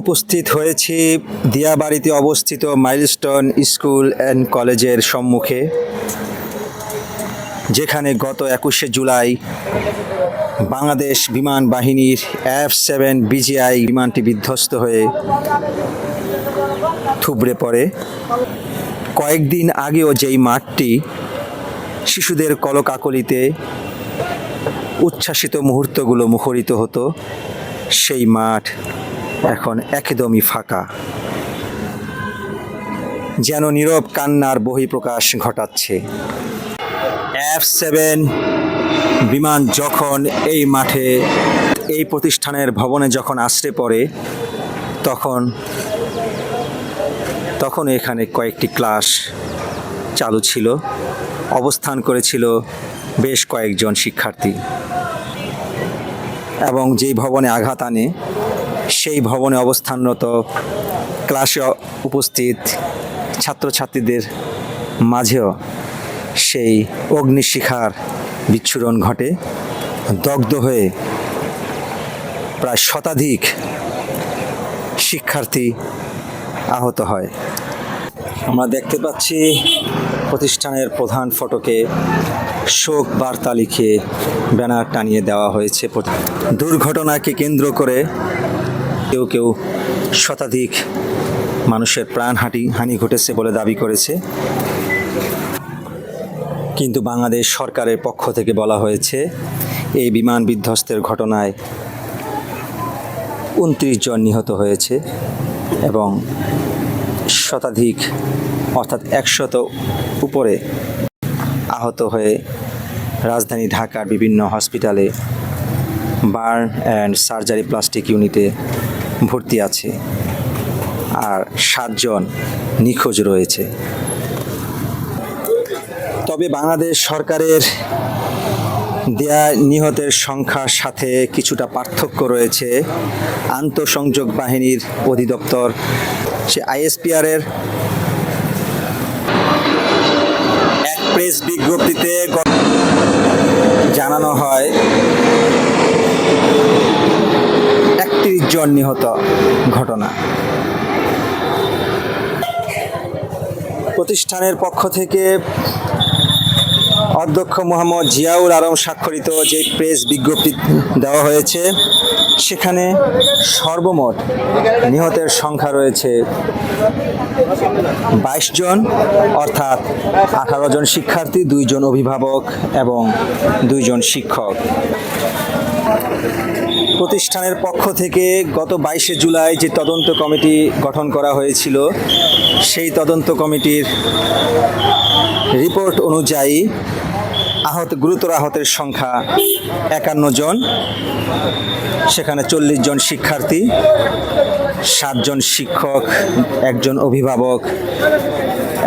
উপস্থিত হয়েছি দিয়াবাড়িতে অবস্থিত মাইলস্টোন স্কুল অ্যান্ড কলেজের সম্মুখে, যেখানে গত একুশে জুলাই বাংলাদেশ বিমান বাহিনীর এফ সেভেন বিজিআই বিমানটি বিধ্বস্ত হয়ে থুবড়ে পড়ে। কয়েকদিন আগেও যেই মাঠটি শিশুদের কলকাকলিতে উচ্ছ্বাসিত মুহূর্তগুলো মুখরিত হতো সেই মাঠ এখন একদমই ফাঁকা। যেন নীরব কান্নার বহিঃপ্রকাশ ঘটাচ্ছে। এফ সেভেন বিমান যখন এই মাঠে, এই প্রতিষ্ঠানের ভবনে যখন আশ্রে পড়ে, তখন তখন এখানে কয়েকটি ক্লাস চালু ছিল, অবস্থান করেছিল বেশ কয়েকজন শিক্ষার্থী। এবং যেই ভবনে আঘাত আনে, সেই ভবনে অবস্থানরত ক্লাসে উপস্থিত ছাত্রছাত্রীদের মাঝেও সেই অগ্নিশিখার বিচ্ছুরণ ঘটে। দগ্ধ হয়ে প্রায় শতাধিক শিক্ষার্থী আহত হয়। আমরা দেখতে পাচ্ছি প্রতিষ্ঠানের প্রধান ফটকে শোক বার্তা লিখে ব্যানার টানিয়ে দেওয়া হয়েছে দুর্ঘটনাকে কেন্দ্র করে কেউ কেউ শতাধিক মানুষের প্রাণ হাঁটি হানি ঘটেছে বলে দাবি করেছে। কিন্তু বাংলাদেশ সরকারের পক্ষ থেকে বলা হয়েছে, এই বিমান বিধ্বস্তের ঘটনায় উনত্রিশ জন নিহত হয়েছে এবং শতাধিক অর্থাৎ একশত উপরে আহত হয়ে রাজধানী ঢাকার বিভিন্ন হসপিটালে বার্ন অ্যান্ড সার্জারি প্লাস্টিক ইউনিটে ভর্তি আছে আর সাতজন নিখোঁজ রয়েছে। তবে বাংলাদেশ সরকারের দেয়া নিহতের সংখ্যার সাথে কিছুটা পার্থক্য রয়েছে। আন্তঃসংযোগ বাহিনীর অধিদপ্তর, সে আইএসপিআরের প্রেস বিজ্ঞপ্তিতে জানানো হয় একত্রিশ জন নিহত ঘটনা। প্রতিষ্ঠানের পক্ষ থেকে অধ্যক্ষ মোহাম্মদ জিয়াউল আলম স্বাক্ষরিত যে প্রেস বিজ্ঞপ্তি দেওয়া হয়েছে, সেখানে সর্বমোট নিহতের সংখ্যা রয়েছে বাইশ জন, অর্থাৎ আঠারো জন শিক্ষার্থী দুইজন অভিভাবক এবং দুইজন শিক্ষক। প্রতিষ্ঠানের পক্ষ থেকে গত বাইশে জুলাই যে তদন্ত কমিটি গঠন করা হয়েছিল, সেই তদন্ত কমিটির রিপোর্ট অনুযায়ী আহত, গুরুতর আহতের সংখ্যা একান্ন জন। সেখানে চল্লিশ জন শিক্ষার্থী সাতজন শিক্ষক, একজন অভিভাবক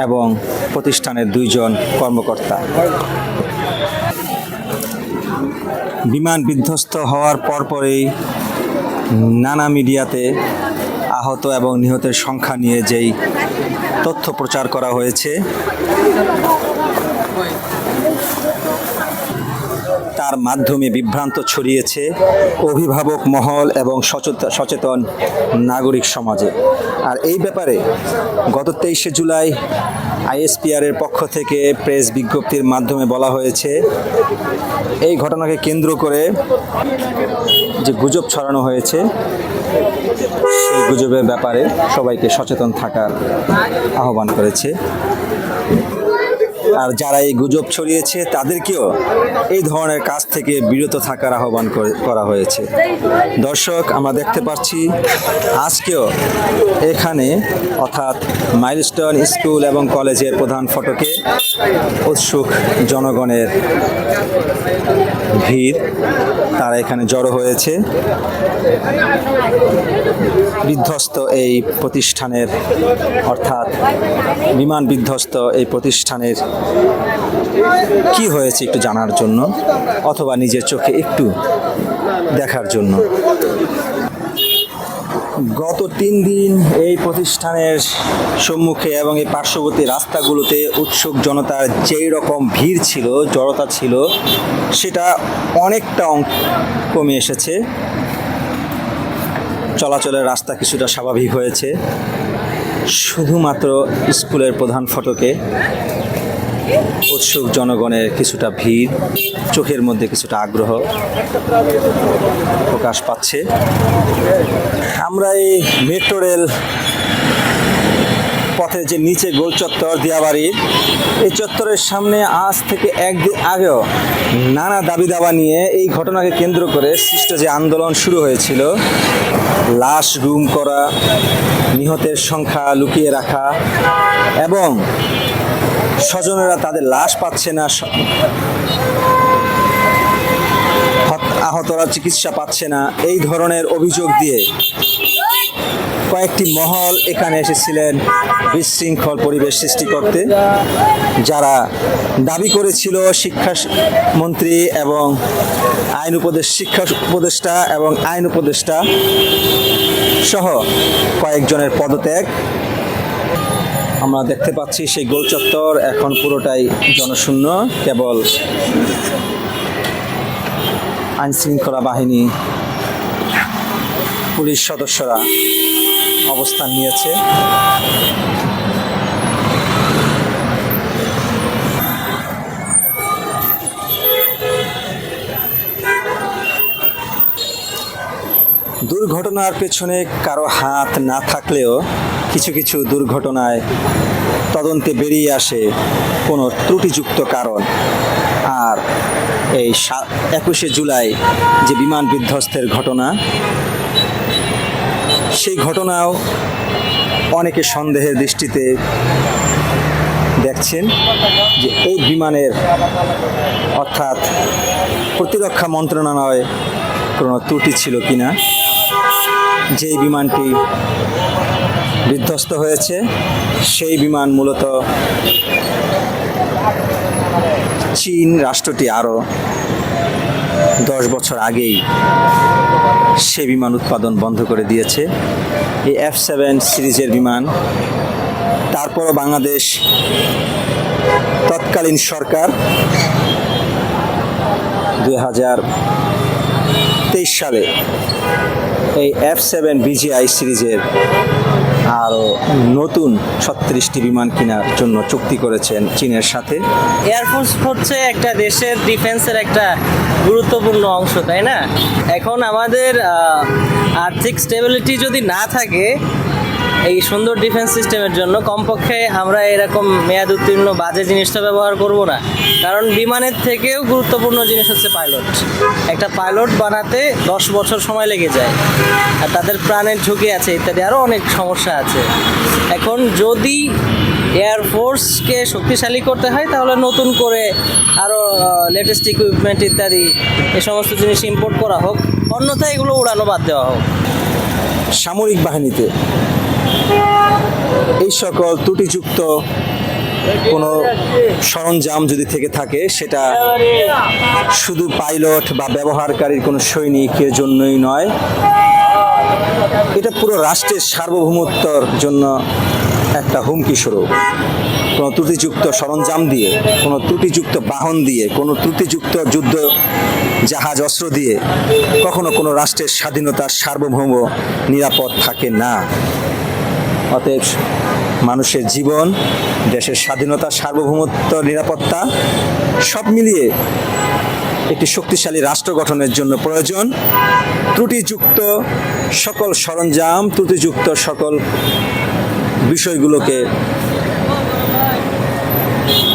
এবং প্রতিষ্ঠানের দুইজন কর্মকর্তা। বিমান বিধ্বস্ত হওয়ার পরপরই নানা মিডিয়াতে আহত এবং নিহতের সংখ্যা নিয়ে যেই তথ্য প্রচার করা হয়েছে। তার মাধ্যমে বিভ্রান্ত ছড়িয়েছে অভিভাবক মহল এবং সচেত- সচেতন নাগরিক সমাজে। আর এই ব্যাপারে গত তেইশে জুলাই আইএসপিআর এর পক্ষ থেকে প্রেস বিজ্ঞপ্তির মাধ্যমে বলা হয়েছে, এই ঘটনাকে কেন্দ্র করে যে গুজব ছড়ানো হয়েছে সেই গুজবের ব্যাপারে সবাইকে সচেতন থাকার আহ্বান করেছে। আর যারা এই গুজব ছড়িয়েছে, তাদেরকেও এই ধরনের কাজ থেকে বিরত থাকার আহ্বান করে- হয়েছে। দর্শক, আমরা দেখতে পাচ্ছি, আজকেও এখানে, অর্থাৎ মাইলস্টোন স্কুল এবং কলেজের প্রধান ফটকে উৎসুক জনগণের ভিড়, তারা এখানে জড়ো হয়েছে। বিধ্বস্ত এই প্রতিষ্ঠানের, অর্থাৎ বিমান বিধ্বস্ত এই প্রতিষ্ঠানের কি হয়েছে একটু জানার জন্য অথবা নিজের চোখে একটু দেখার জন্য? গত তিন দিন এই প্রতিষ্ঠানের সম্মুখে এবং এই পার্শ্ববর্তী রাস্তাগুলোতে উৎসুক জনতার যেই রকম ভিড় ছিল, জড়তা ছিল, সেটা অনেকটা অং- কমে এসেছে। চলাচলের রাস্তা কিছুটা স্বাভাবিক হয়েছে। শুধুমাত্র স্কুলের প্রধান ফটকে উৎসুক জনগণের কিছুটা ভিড়, চোখের মধ্যে কিছুটা আগ্রহ প্রকাশ পাচ্ছে। আমরা এই মেট্রো রেল পথের যে নিচে গোল চত্বর দিয়াবাড়ির এই চত্বরের সামনে আজ থেকে একদিন আগেও নানা দাবি দাবা নিয়ে এই ঘটনাকে কেন্দ্র করে সৃষ্ট যে আন্দোলন শুরু হয়েছিল, লাশ গুম করা, নিহতের সংখ্যা লুকিয়ে রাখা এবং স্বজনেরা তাদের লাশ পাচ্ছে না আহতরা চিকিৎসা পাচ্ছে না। এই ধরনের অভিযোগ দিয়ে কয়েকটি মহল এখানে এসেছিলেন বিশৃঙ্খল পরিবেশ সৃষ্টি করতে, যারা দাবি করেছিল শিক্ষা মন্ত্রী এবং আইন উপদেশ শিক্ষা উপদেষ্টা এবং আইন উপদেষ্টা সহ কয়েকজনের পদত্যাগ। আমরা দেখতে পাচ্ছি সেই গোল চত্বর, এখন পুরোটাই জনশূন্য, কেবল আইন শৃঙ্খলা বাহিনী, পুলিশ সদস্যরা অবস্থান নিয়েছে। দুর্ঘটনার পেছনে কারও হাত না থাকলেও কিছু কিছু দুর্ঘটনায় তদন্তে বেরিয়ে আসে কোনো ত্রুটিযুক্ত কারণ। আর এই একুশে জুলাই যে বিমান বিধ্বস্তের ঘটনা, সেই ঘটনাও অনেকে সন্দেহের দৃষ্টিতে দেখছেন যে এই বিমানের অর্থাৎ প্রতিরক্ষা মন্ত্রণালয় কোনো ত্রুটি ছিল কিনা। যে বিমানটি বিধ্বস্ত হয়েছে, সেই বিমান মূলত চীন রাষ্ট্রটি আরও দশ বছর আগেই সে বিমান উৎপাদন বন্ধ করে দিয়েছে। এই এফ সেভেন সিরিজের বিমান, তারপরও বাংলাদেশ তৎকালীন সরকার দুই হাজার তেইশ সালে এই এফ সেভেন বিজিআই সিরিজের আরও নতুন ছত্রিশটি বিমান কেনার জন্য চুক্তি করেছেন চীনের সাথে। এয়ারফোর্স হচ্ছে একটা দেশের ডিফেন্সের একটা গুরুত্বপূর্ণ অংশ, তাই না? এখন আমাদের আর্থিক স্টেবিলিটি যদি না থাকে এই সুন্দর ডিফেন্স সিস্টেমের জন্য কমপক্ষে আমরা এরকম মেয়াদ উত্তীর্ণ বাজে জিনিসটা ব্যবহার করব না। কারণ বিমানের থেকেও গুরুত্বপূর্ণ জিনিস হচ্ছে পাইলট একটা পাইলট বানাতে দশ বছর সময় লেগে যায়। আর তাদের প্রাণের ঝুঁকি আছে ইত্যাদি আরও অনেক সমস্যা আছে। এখন যদি এয়ারফোর্সকে শক্তিশালী করতে হয়, তাহলে নতুন করে আরও লেটেস্ট ইকুইপমেন্ট ইত্যাদি এ সমস্ত জিনিস ইম্পোর্ট করা হোক। অন্যথায় এগুলো উড়ানো বাদ দেওয়া হোক। সামরিক বাহিনীতে এই সকল ত্রুটিযুক্ত কোনো সরঞ্জাম যদি থেকে থাকে, সেটা শুধু পাইলট বা ব্যবহারকারীর কোনো সৈনিকের জন্যই নয়, এটা পুরো রাষ্ট্রের সার্বভৌমত্বর জন্য একটা হুমকি স্বরূপ। কোনো ত্রুটিযুক্ত সরঞ্জাম দিয়ে, কোনো ত্রুটিযুক্ত বাহন দিয়ে, কোনো ত্রুটিযুক্ত যুদ্ধ জাহাজ, অস্ত্র দিয়ে কখনো কোনো রাষ্ট্রের স্বাধীনতার সার্বভৌম নিরাপদ থাকে না। অতএব মানুষের জীবন, দেশের স্বাধীনতা, সার্বভৌমত্ব, নিরাপত্তা, সব মিলিয়ে একটি শক্তিশালী রাষ্ট্র গঠনের জন্য প্রয়োজন। ত্রুটিযুক্ত সকল সরঞ্জাম, ত্রুটিযুক্ত সকল বিষয়গুলোকে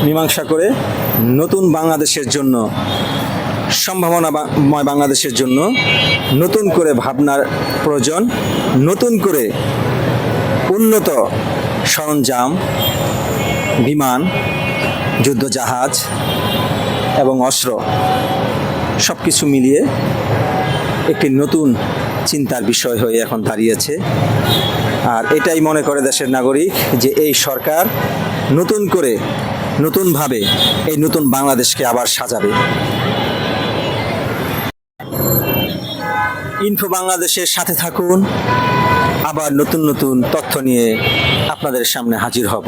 মীমাংসা করে নতুন বাংলাদেশের জন্য, সম্ভাবনাময় বাংলাদেশের জন্য নতুন করে ভাবনার প্রয়োজন, নতুন করে উন্নত সরঞ্জাম, বিমান, যুদ্ধজাহাজ এবং অস্ত্র সব কিছু মিলিয়ে একটি নতুন চিন্তার বিষয় হয়ে এখন দাঁড়িয়েছে। আর এটাই মনে করে দেশের নাগরিক যে এই সরকার নতুন করে, নতুনভাবে এই নতুন বাংলাদেশকে আবার সাজাবে। ইনফো বাংলাদেশের সাথে থাকুন। আবার নতুন নতুন তথ্য নিয়ে আপনাদের সামনে হাজির হব।